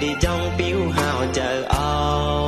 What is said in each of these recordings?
đi trong biểu hào chờ ao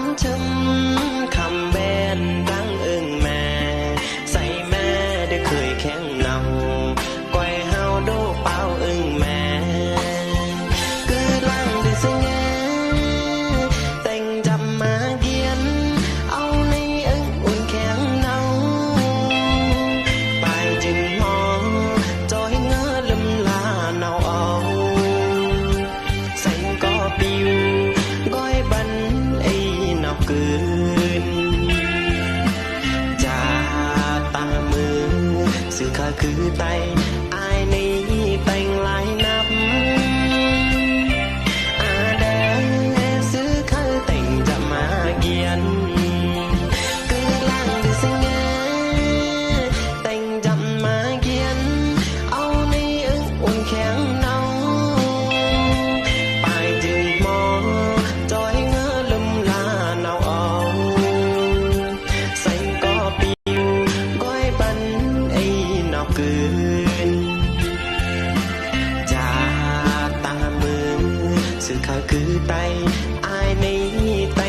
come to นจะตาเงมือสื่อข้าคือไตอายนี้แต่งหลายนับอาแดงซื้อข้าแต่งจะมาเกียน กินจะตามือสื่อข่าวคือไตอายในไต